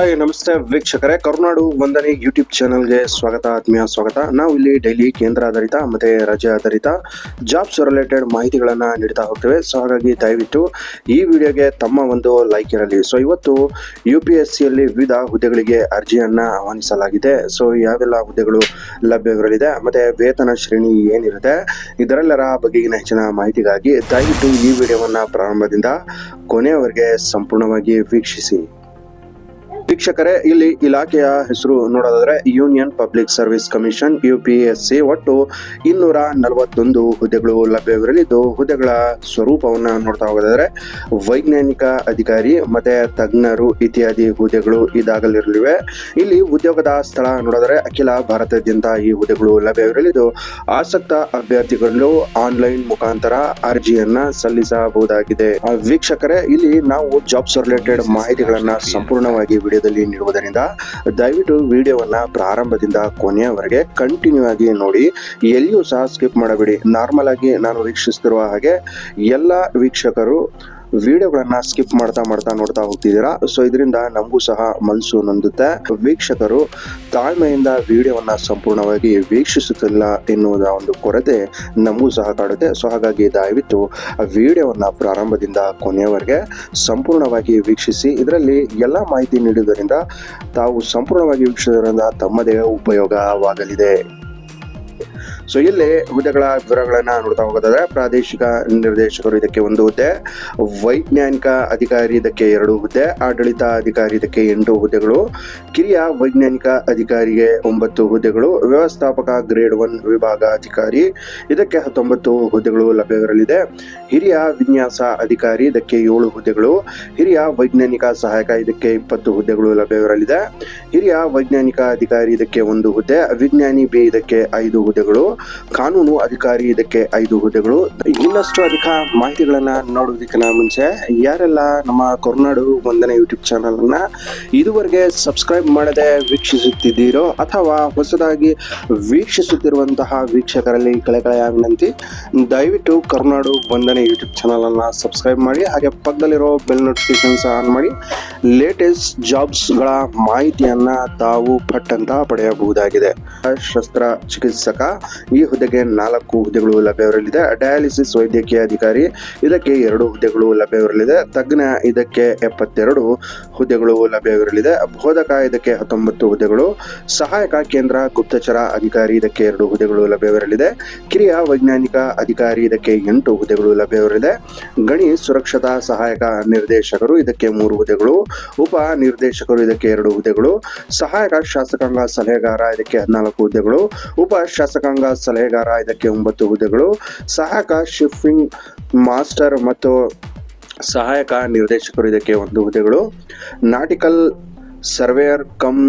Hi, ನಮಸ್ತೆ ವೀಕ್ಷಕರೇ. ಕರುನಾಡು ವಂದನೆ ಯೂಟ್ಯೂಬ್ ಚಾನಲ್ಗೆ ಸ್ವಾಗತ, ಆತ್ಮೀಯ ಸ್ವಾಗತ. ನಾವು ಇಲ್ಲಿ ಡೈಲಿ ಕೇಂದ್ರ ಆಧಾರಿತ ಮತ್ತೆ ರಾಜ್ಯ ಆಧಾರಿತ ಜಾಬ್ಸ್ ರಿಲೇಟೆಡ್ ಮಾಹಿತಿಗಳನ್ನ ನೀಡ್ತಾ ಹೋಗ್ತೇವೆ. ಸೊ, ಹಾಗಾಗಿ ದಯವಿಟ್ಟು ಈ ವಿಡಿಯೋಗೆ ತಮ್ಮ ಒಂದು ಲೈಕ್ ಇರಲಿ. ಸೊ, ಇವತ್ತು ಯು ಪಿ ಎಸ್ ಸಿಯಲ್ಲಿ ವಿವಿಧ ಹುದ್ದೆಗಳಿಗೆ ಅರ್ಜಿಯನ್ನ ಆಹ್ವಾನಿಸಲಾಗಿದೆ. ಸೊ, ಯಾವೆಲ್ಲ ಹುದ್ದೆಗಳು ಲಭ್ಯವಿರಲಿದೆ, ಮತ್ತೆ ವೇತನ ಶ್ರೇಣಿ ಏನಿರುತ್ತೆ, ಇದರೆಲ್ಲರ ಬಗೆಗಿನ ಹೆಚ್ಚಿನ ಮಾಹಿತಿಗಾಗಿ ದಯವಿಟ್ಟು ಈ ವಿಡಿಯೋವನ್ನ ಪ್ರಾರಂಭದಿಂದ ಕೊನೆಯವರೆಗೆ ಸಂಪೂರ್ಣವಾಗಿ ವೀಕ್ಷಿಸಿ. ವೀಕ್ಷಕರೇ, ಇಲ್ಲಿ ಇಲಾಖೆಯ ಹೆಸರು ನೋಡೋದಾದ್ರೆ union public service commission U P S C ಒಟ್ಟು ಇನ್ನೂರ ನಲವತ್ತೊಂದು ಹುದ್ದೆಗಳು ಲಭ್ಯವಿರಲಿದ್ದು, ಹುದ್ದೆಗಳ ಸ್ವರೂಪವನ್ನ ನೋಡ್ತಾ ಹೋಗೋದಾದ್ರೆ ವೈಜ್ಞಾನಿಕ ಅಧಿಕಾರಿ ಮತ್ತೆ ತಜ್ಞರು ಇತ್ಯಾದಿ ಹುದ್ದೆಗಳು ಇದಾಗಲಿರಲಿವೆ. ಇಲ್ಲಿ ಉದ್ಯೋಗದ ಸ್ಥಳ ನೋಡಿದ್ರೆ ಅಖಿಲ ಭಾರತದಿಂದ ಈ ಹುದ್ದೆಗಳು ಲಭ್ಯವಿರಲಿದ್ದು, ಆಸಕ್ತ ಅಭ್ಯರ್ಥಿಗಳು ಆನ್ಲೈನ್ ಮುಖಾಂತರ ಅರ್ಜಿಯನ್ನ ಸಲ್ಲಿಸಬಹುದಾಗಿದೆ. ವೀಕ್ಷಕರೇ, ಇಲ್ಲಿ ನಾವು ಜಾಬ್ಸ್ ರಿಲೇಟೆಡ್ ಮಾಹಿತಿಗಳನ್ನ ಸಂಪೂರ್ಣವಾಗಿ ವಿಡಿಯೋದಲ್ಲಿ ನೀಡುವುದರಿಂದ ದಯವಿಟ್ಟು ವಿಡಿಯೋವನ್ನ ಪ್ರಾರಂಭದಿಂದ ಕೊನೆಯವರೆಗೆ ಕಂಟಿನ್ಯೂ ಆಗಿ ನೋಡಿ. ಎಲ್ಲಿಯೂ ಸಹ ಸ್ಕಿಪ್ ಮಾಡಬೇಡಿ. ನಾರ್ಮಲ್ ಆಗಿ ನಾನು ವೀಕ್ಷಿಸುತ್ತಿರುವ ಹಾಗೆ ಎಲ್ಲ ವೀಕ್ಷಕರು ವಿಡಿಯೋಗಳನ್ನ ಸ್ಕಿಪ್ ಮಾಡ್ತಾ ಮಾಡ್ತಾ ನೋಡ್ತಾ ಹೋಗ್ತಿದ್ದೀರಾ? ಸೊ ಇದರಿಂದ ನಮಗೂ ಸಹ ಮನಸ್ಸು ನೊಂದುತ್ತೆ. ವೀಕ್ಷಕರು ತಾಳ್ಮೆಯಿಂದ ವಿಡಿಯೋವನ್ನ ಸಂಪೂರ್ಣವಾಗಿ ವೀಕ್ಷಿಸುತ್ತಿಲ್ಲ ಎನ್ನುವುದ ಒಂದು ಕೊರತೆ ನಮಗೂ ಸಹ ಕಾಡುತ್ತೆ. ಸೊ ಹಾಗಾಗಿ ದಯವಿಟ್ಟು ವಿಡಿಯೋವನ್ನ ಪ್ರಾರಂಭದಿಂದ ಕೊನೆಯವರೆಗೆ ಸಂಪೂರ್ಣವಾಗಿ ವೀಕ್ಷಿಸಿ. ಇದರಲ್ಲಿ ಎಲ್ಲ ಮಾಹಿತಿ ನೀಡುವುದರಿಂದ ತಾವು ಸಂಪೂರ್ಣವಾಗಿ ವೀಕ್ಷಿಸುವುದರಿಂದ ತಮ್ಮದೇ ಉಪಯೋಗವಾಗಲಿದೆ. ಸೊ ಇಲ್ಲಿ ಹುದ್ದೆಗಳ ವಿವರಗಳನ್ನ ನೋಡ್ತಾ ಹೋಗೋದಾದ್ರೆ, ಪ್ರಾದೇಶಿಕ ನಿರ್ದೇಶಕರು ಇದಕ್ಕೆ ಒಂದು ಹುದ್ದೆ, ವೈಜ್ಞಾನಿಕ ಅಧಿಕಾರಿ ಇದಕ್ಕೆ ಎರಡು ಹುದ್ದೆ, ಆಡಳಿತ ಅಧಿಕಾರಿ ಇದಕ್ಕೆ ಎಂಟು ಹುದ್ದೆಗಳು, ಕಿರಿಯ ವೈಜ್ಞಾನಿಕ ಅಧಿಕಾರಿಗೆ ಒಂಬತ್ತು ಹುದ್ದೆಗಳು, ವ್ಯವಸ್ಥಾಪಕ ಗ್ರೇಡ್ ಒನ್ ವಿಭಾಗ ಅಧಿಕಾರಿ ಇದಕ್ಕೆ ಹತ್ತೊಂಬತ್ತು ಹುದ್ದೆಗಳು ಲಭ್ಯವಿರಲಿದೆ. ಹಿರಿಯ ವಿನ್ಯಾಸ ಅಧಿಕಾರಿ ಇದಕ್ಕೆ ಏಳು ಹುದ್ದೆಗಳು, ಹಿರಿಯ ವೈಜ್ಞಾನಿಕ ಸಹಾಯಕ ಇದಕ್ಕೆ ಇಪ್ಪತ್ತು ಹುದ್ದೆಗಳು ಲಭ್ಯವಿರಲಿದೆ. ಹಿರಿಯ ವೈಜ್ಞಾನಿಕ ಅಧಿಕಾರಿ ಇದಕ್ಕೆ ಒಂದು ಹುದ್ದೆ, ವಿಜ್ಞಾನಿ ಬಿ ಇದಕ್ಕೆ ಐದು ಹುದ್ದೆಗಳು ಕಾನೂನು ಅಧಿಕಾರಿ ಇದಕ್ಕೆ ಐದು ಹುದ್ದೆಗಳು ಇನ್ನಷ್ಟು ಅಧಿಕ ಮಾಹಿತಿಗಳನ್ನ ನೋಡೋದಕ್ಕಿಂತ ಮುಂಚೆ, ಯಾರೆಲ್ಲ ನಮ್ಮ ಕೊರ್ನಾಡು ಒಂದನೇ ಯೂಟ್ಯೂಬ್ ಚಾನಲ್ ಅನ್ನ ಇದುವರೆಗೆ ಸಬ್ಸ್ಕ್ರೈಬ್ ಮಾಡದೆ ವೀಕ್ಷಿಸುತ್ತಿದ್ದೀರೋ ಅಥವಾ ಹೊಸದಾಗಿ ವೀಕ್ಷಿಸುತ್ತಿರುವಂತಹ ವೀಕ್ಷಕರಲ್ಲಿ ಕಳೆಕಳೆ ವಿನಂತಿ, ದಯವಿಟ್ಟು ಕರ್ನಾಡು ಒಂದನೇ ಯೂಟ್ಯೂಬ್ ಚಾನಲ್ ಅನ್ನ ಸಬ್ಸ್ಕ್ರೈಬ್ ಮಾಡಿ, ಹಾಗೆ ಪಕ್ಕದಲ್ಲಿರೋ ಬೆಲ್ ನೋಟಿಫಿಕೇಶನ್ಸ್ ಆನ್ ಮಾಡಿ ಲೇಟೆಸ್ಟ್ ಜಾಬ್ಸ್ಗಳ ಮಾಹಿತಿಯನ್ನ ತಾವು ಪಟ್ಟಂತ ಪಡೆಯಬಹುದಾಗಿದೆ. ಶಸ್ತ್ರ ಚಿಕಿತ್ಸಕ, ಈ ಹುದ್ದೆಗೆ ನಾಲ್ಕು ಹುದ್ದೆಗಳು ಲಭ್ಯವಿರಲಿದೆ. ಡಯಾಲಿಸಿಸ್ ವೈದ್ಯಕೀಯ ಅಧಿಕಾರಿ. ಇದಕ್ಕೆ ಎರಡು ಹುದ್ದೆಗಳು ಲಭ್ಯವಿರಲಿದೆ. ತಜ್ಞ ಇದಕ್ಕೆ ಎಪ್ಪತ್ತೆರಡು ಹುದ್ದೆಗಳು ಲಭ್ಯವಿರಲಿದೆ. ಬೋಧಕ ಇದಕ್ಕೆ ಹತ್ತೊಂಬತ್ತು ಹುದ್ದೆಗಳು. ಸಹಾಯಕ ಕೇಂದ್ರ ಗುಪ್ತಚರ ಅಧಿಕಾರಿ ಇದಕ್ಕೆ ಎರಡು ಹುದ್ದೆಗಳು ಲಭ್ಯವಿರಲಿದೆ. ಕಿರಿಯ ವೈಜ್ಞಾನಿಕ ಅಧಿಕಾರಿ ಇದಕ್ಕೆ ಎಂಟು ಹುದ್ದೆಗಳು ಲಭ್ಯವಿರಲಿದೆ. ಗಣಿ ಸುರಕ್ಷತಾ ಸಹಾಯಕ ನಿರ್ದೇಶಕರು ಇದಕ್ಕೆ ಮೂರು ಹುದ್ದೆಗಳು. ಉಪ ನಿರ್ದೇಶಕರು ಇದಕ್ಕೆ ಎರಡು ಹುದ್ದೆಗಳು. ಸಹಾಯಕ ಶಾಸಕಾಂಗ ಸಲಹೆಗಾರ ಇದಕ್ಕೆ ಹದಿನಾಲ್ಕು ಹುದ್ದೆಗಳು. ಉಪ ಶಾಸಕಾಂಗ ಸಲಹೆಗಾರ ಇದಕ್ಕೆ ಒಂಬತ್ತು ಹುದ್ದೆಗಳು. ಸಹಾಯಕ ಶಿಫ್ಟಿಂಗ್ ಮಾಸ್ಟರ್ ಮತ್ತು ಸಹಾಯಕ ನಿರ್ದೇಶಕರು ಇದಕ್ಕೆ ಒಂದು ಹುದ್ದೆಗಳು. Nautical surveyor cum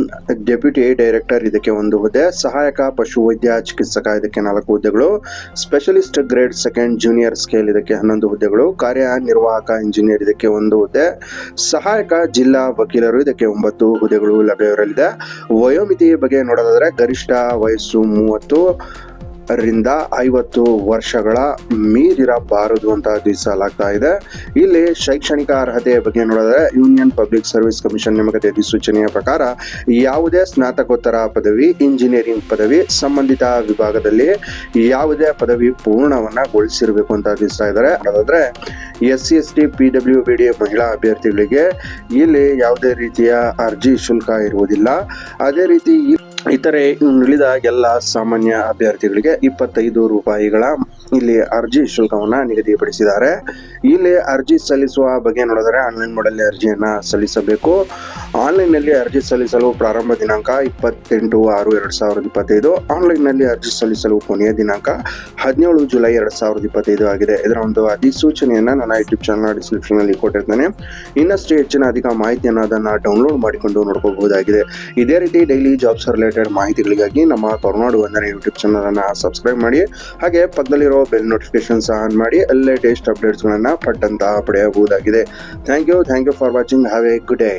deputy director ಇದಕ್ಕೆ ಒಂದು ಹುದ್ದೆ. ಸಹಾಯಕ ಪಶುವೈದ್ಯ ಚಿಕಿತ್ಸಕ ಇದಕ್ಕೆ ನಾಲ್ಕು ಹುದ್ದೆಗಳು. Specialist grade second junior scale ಇದಕ್ಕೆ ಹನ್ನೊಂದು ಹುದ್ದೆಗಳು. ಕಾರ್ಯನಿರ್ವಾಹಕ ಇಂಜಿನಿಯರ್ ಇದಕ್ಕೆ ಒಂದು ಹುದ್ದೆ. ಸಹಾಯಕ ಜಿಲ್ಲಾ ವಕೀಲರು ಇದಕ್ಕೆ ಒಂಬತ್ತು ಹುದ್ದೆಗಳು ಲಭ್ಯವಿರಲಿದೆ. ವಯೋಮಿತಿ ಬಗ್ಗೆ ನೋಡೋದಾದರೆ ಗರಿಷ್ಠ ವಯಸ್ಸು ಮೂವತ್ತು. ರಿಂದ ಐವತ್ತು ವರ್ಷಗಳ ಮೀರಿರಬಾರದು ಅಂತ ತಿಳಿಸಲಾಗ್ತಾ ಇದೆ. ಇಲ್ಲಿ ಶೈಕ್ಷಣಿಕ ಅರ್ಹತೆಯ ಬಗ್ಗೆ ನೋಡಿದ್ರೆ ಯೂನಿಯನ್ ಪಬ್ಲಿಕ್ ಸರ್ವಿಸ್ ಕಮಿಷನ್ ನೇಮಕತೆ ಅಧಿಸೂಚನೆಯ ಪ್ರಕಾರ ಯಾವುದೇ ಸ್ನಾತಕೋತ್ತರ ಪದವಿ ಇಂಜಿನಿಯರಿಂಗ್ ಪದವಿ ಸಂಬಂಧಿತ ವಿಭಾಗದಲ್ಲಿ ಯಾವುದೇ ಪದವಿ ಪೂರ್ಣವನ್ನ ಗೊಳಿಸಿರಬೇಕು ಅಂತ ತಿಳಿಸ್ತಾ ಇದ್ದಾರೆ. ಹಾಗಾದ್ರೆ S C, S T, P W, B D ಮಹಿಳಾ ಅಭ್ಯರ್ಥಿಗಳಿಗೆ ಇಲ್ಲಿ ಯಾವುದೇ ರೀತಿಯ ಅರ್ಜಿ ಶುಲ್ಕ ಇರುವುದಿಲ್ಲ. ಅದೇ ರೀತಿ ಇತರೆ ಉಳಿದ ಎಲ್ಲ ಸಾಮಾನ್ಯ ಅಭ್ಯರ್ಥಿಗಳಿಗೆ ಇಪ್ಪತ್ತೈದು ರೂಪಾಯಿಗಳ ಇಲ್ಲಿ ಅರ್ಜಿ ಶುಲ್ಕವನ್ನು ನಿಗದಿಪಡಿಸಿದ್ದಾರೆ. ಇಲ್ಲಿ ಅರ್ಜಿ ಸಲ್ಲಿಸುವ ಬಗ್ಗೆ ನೋಡಿದರೆ ಆನ್ಲೈನ್ ಮಾಡಲ್ಲಿ ಅರ್ಜಿಯನ್ನು ಸಲ್ಲಿಸಬೇಕು. ಆನ್ಲೈನ್ನಲ್ಲಿ ಅರ್ಜಿ ಸಲ್ಲಿಸಲು ಪ್ರಾರಂಭ ದಿನಾಂಕ ಇಪ್ಪತ್ತೆಂಟು ಆರು ಎರಡ್ ಸಾವಿರದ ಇಪ್ಪತ್ತೈದು. ಆನ್ಲೈನ್ನಲ್ಲಿ ಅರ್ಜಿ ಸಲ್ಲಿಸಲು ಕೊನೆಯ ದಿನಾಂಕ ಹದಿನೇಳು ಜುಲೈ ಎರಡ್ ಸಾವಿರದ ಇಪ್ಪತ್ತೈದು ಆಗಿದೆ. ಇದರ ಒಂದು ಅಧಿಸೂಚನೆಯನ್ನ ನನ್ನ ಯೂಟ್ಯೂಬ್ ಚಾನಲ್ ಡಿಸ್ಕ್ರಿಪ್ಷನ್ ಅಲ್ಲಿ ಕೊಟ್ಟಿರ್ತೇನೆ. ಇನ್ನಷ್ಟು ಹೆಚ್ಚಿನ ಅಧಿಕ ಮಾಹಿತಿಯನ್ನು ಅದನ್ನು ಡೌನ್ಲೋಡ್ ಮಾಡಿಕೊಂಡು ನೋಡ್ಕೋಬಹುದಾಗಿದೆ. ಇದೇ ರೀತಿ ಡೈಲಿ ಜಾಬ್ಸ್ ರಿಲೇಟೆಡ್ ಮಾಹಿತಿಗಳಿಗಾಗಿ ನಮ್ಮ ಕೊರೋನಾಡು ವಂದನೆ ಯೂಟ್ಯೂಬ್ ಚಾನಲನ್ನು ಸಬ್ಸ್ಕ್ರೈಬ್ ಮಾಡಿ, ಹಾಗೆ ಪಕ್ಕದಲ್ಲಿರೋ ಬೆಲ್ ನೋಟಿಫಿಕೇಶನ್ಸ್ ಆನ್ ಮಾಡಿ ಲೇಟೆಸ್ಟ್ ಅಪ್ಡೇಟ್ಸ್ಗಳನ್ನು ಪಟ್ಟಂತ ಪಡೆಯಬಹುದಾಗಿದೆ. Thank you thank you for watching have a good day